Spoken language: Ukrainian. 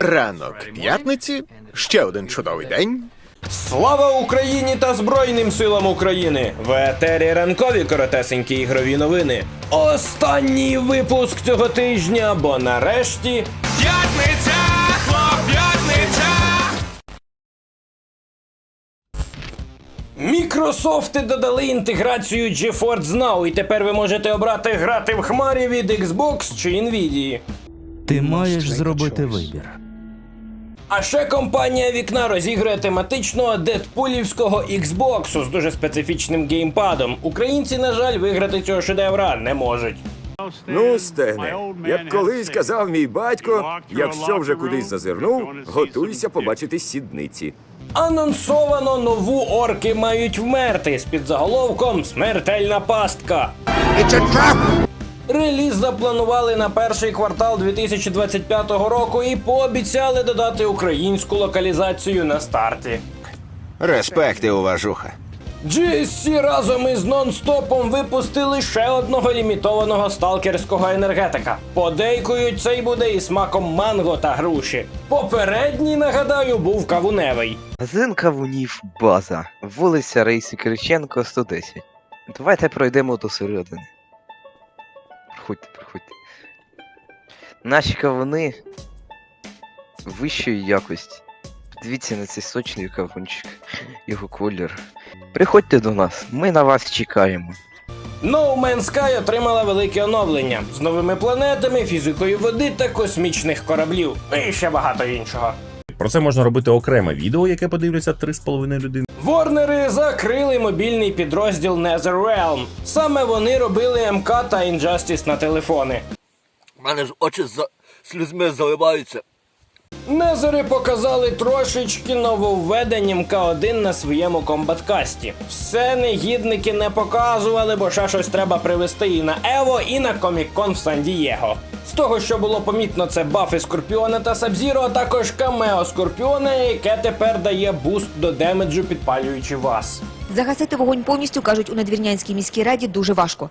Ранок п'ятниці, ще один чудовий день. Слава Україні та Збройним силам України! В етері ранкові коротесенькі ігрові новини. Останній випуск цього тижня, бо нарешті П'ятниця, хлоп, п'ятниця! Мікрософти додали інтеграцію GeForce Now, і тепер ви можете обрати грати в хмарі від Xbox чи Nvidia. Ти маєш зробити вибір. А ще компанія вікна розігрує тематичного дедпулівського Xbox з дуже специфічним геймпадом. Українці, на жаль, виграти цього шедевра не можуть. Ну, Стене, як колись казав мій батько, якщо вже кудись зазирнув, готуйся побачити сідниці. Анонсовано нову орки мають вмерти з підзаголовком Смертельна пастка. Реліз запланували на перший квартал 2025 року і пообіцяли додати українську локалізацію на старті. Респекти, уважуха. GSC разом із нон-стопом випустили ще одного лімітованого сталкерського енергетика. Подейкують, цей буде і смаком манго та груші. Попередній, нагадаю, був кавуневий. Магазин кавунів база. Вулиця Рейсі Кириченко, 110. Давайте пройдемо до середини. Проходьте, проходьте. Наші кавуни вищої якості. Подивіться на цей сочний кавунчик, його колір. Приходьте до нас, ми на вас чекаємо. No Man's Sky отримала велике оновлення з новими планетами, фізикою води та космічних кораблів. І ще багато іншого. Про це можна робити окреме відео, яке подивляться 3,5 людини. Ворнери закрили мобільний підрозділ NetherRealm. Саме вони робили МК та Injustice на телефони. У мене ж очі за слізьми заливаються. Незери показали трошечки нововведень МК1 на своєму комбаткасті. Все негідники не показували, бо ще щось треба привезти і на Ево, і на Комік-Кон в Сан-Дієго. З того, що було помітно, це бафи Скорпіона та Сабзіро, а також камео Скорпіона, яке тепер дає буст до демеджу, підпалюючи вас. Загасити вогонь повністю, кажуть у надвірнянській міській раді, дуже важко.